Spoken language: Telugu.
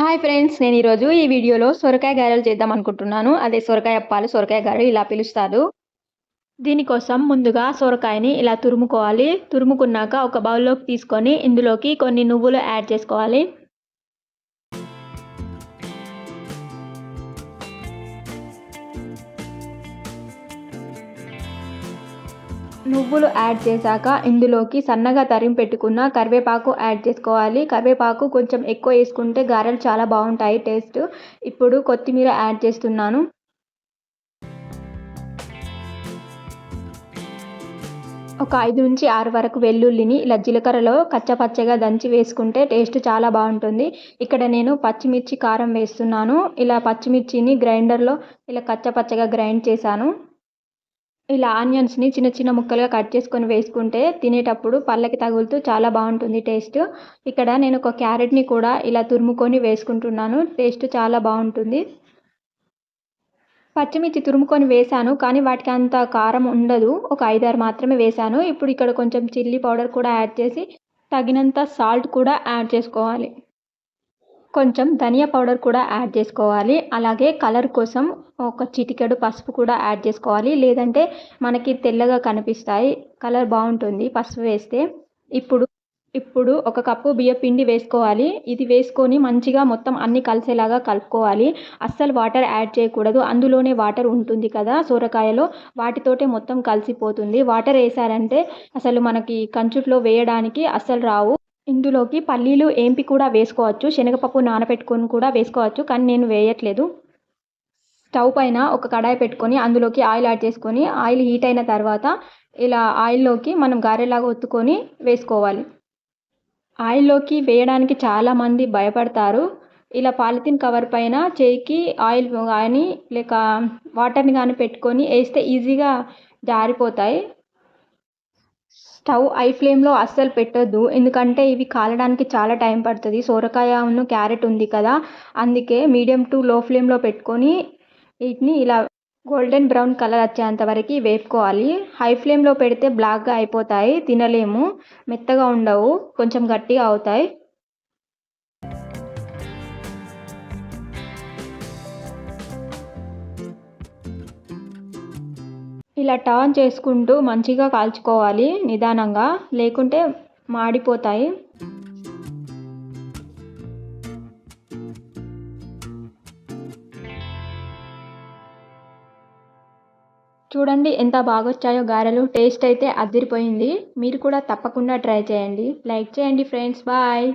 హాయ్ ఫ్రెండ్స్ నేను ఈరోజు ఈ వీడియోలో సొరకాయ గారెలు చేద్దాం అనుకుంటున్నాను. అదే సొరకాయ అప్పాలు సొరకాయ గారెలు ఇలా పిలుస్తారు. దీనికోసం ముందుగా సొరకాయని ఇలా తురుముకోవాలి. తురుముకున్నాక ఒక బౌల్లోకి తీసుకొని ఇందులోకి కొన్ని నువ్వులు యాడ్ చేసుకోవాలి. నువ్వులు యాడ్ చేశాక ఇందులోకి సన్నగా తరిమి పెట్టుకున్న కరివేపాకు యాడ్ చేసుకోవాలి. కరివేపాకు కొంచెం ఎక్కువ వేసుకుంటే గారెలు చాలా బాగుంటాయి. టేస్ట్ ఇప్పుడు కొత్తిమీర యాడ్ చేస్తున్నాను. ఒక ఐదు నుంచి ఆరు వరకు వెల్లుల్లిని ఇలా జీలకర్రలో కచ్చపచ్చగా దంచి వేసుకుంటే టేస్ట్ చాలా బాగుంటుంది. ఇక్కడ నేను పచ్చిమిర్చి కారం వేస్తున్నాను. ఇలా పచ్చిమిర్చిని గ్రైండర్లో ఇలా కచ్చపచ్చగా గ్రైండ్ చేశాను. ఇలా ఆనియన్స్ని చిన్న చిన్న ముక్కలుగా కట్ చేసుకొని వేసుకుంటే తినేటప్పుడు పళ్ళకి తగులుతూ చాలా బాగుంటుంది టేస్ట్. ఇక్కడ నేను ఒక క్యారెట్ని కూడా ఇలా తురుముకొని వేసుకుంటున్నాను. టేస్ట్ చాలా బాగుంటుంది. పచ్చిమిర్చి తురుముకొని వేశాను కానీ వాటికి అంత కారం ఉండదు. ఒక ఐదారు మాత్రమే వేశాను ఇప్పుడు ఇక్కడ కొంచెం చిల్లీ పౌడర్ కూడా యాడ్ చేసి తగినంత సాల్ట్ కూడా యాడ్ చేసుకోవాలి. కొంచెం ధనియా పౌడర్ కూడా యాడ్ చేసుకోవాలి. అలాగే కలర్ కోసం ఒక చిటికెడు పసుపు కూడా యాడ్ చేసుకోవాలి. లేదంటే మనకి తెల్లగా కనిపిస్తాయి. కలర్ బాగుంటుంది పసుపు వేస్తే. ఇప్పుడు ఇప్పుడు ఒక కప్పు బియ్య పిండి వేసుకోవాలి. ఇది వేసుకొని మంచిగా మొత్తం అన్ని కలిసేలాగా కలుపుకోవాలి. అస్సలు వాటర్ యాడ్ చేయకూడదు. అందులోనే వాటర్ ఉంటుంది కదా సొరకాయలో. వాటితోటే మొత్తం కలిసిపోతుంది. వాటర్ వేసారంటే అసలు మనకి కంచుట్లో వేయడానికి అస్సలు రావు. ఇందులోకి పల్లీలు ఏంపి కూడా వేసుకోవచ్చు. శనగపప్పు నానబెట్టుకొని కూడా వేసుకోవచ్చు. కానీ నేను వేయట్లేదు. స్టవ్ పైన ఒక కడాయి పెట్టుకొని అందులోకి ఆయిల్ యాడ్ చేసుకొని ఆయిల్ హీట్ అయిన తర్వాత ఇలా ఆయిల్లోకి మనం గారెలాగా ఒత్తుకొని వేసుకోవాలి. ఆయిల్లోకి వేయడానికి చాలామంది భయపడతారు. ఇలా పాలిథిన్ కవర్ పైన చేయికి ఆయిల్ కానీ లేక వాటర్ని కానీ పెట్టుకొని వేస్తే ఈజీగా జారిపోతాయి. స్టవ్ ఐ ఫ్లేమ్లో అస్సలు పెట్టొద్దు. ఎందుకంటే ఇవి కాలడానికి చాలా టైం పడుతుంది. సోరకాయ ఉన్న క్యారెట్ ఉంది కదా అందుకే మీడియం టు లో ఫ్లేమ్లో పెట్టుకొని వీటిని ఇలా గోల్డెన్ బ్రౌన్ కలర్ వచ్చేంత వరకు వేపుకోవాలి. హై ఫ్లేమ్లో పెడితే బ్లాక్గా అయిపోతాయి తినలేము. మెత్తగా ఉండవు కొంచెం గట్టిగా అవుతాయి. ఇలా టర్న్ చేసుకుంటూ మంచిగా కాల్చుకోవాలి నిదానంగా లేకుంటే మాడిపోతాయి. చూడండి ఎంత బాగా వచ్చాయో గారెలు. టేస్ట్ అయితే అదిరిపోయింది. మీరు కూడా తప్పకుండా ట్రై చేయండి. లైక్ చేయండి ఫ్రెండ్స్. బాయ్.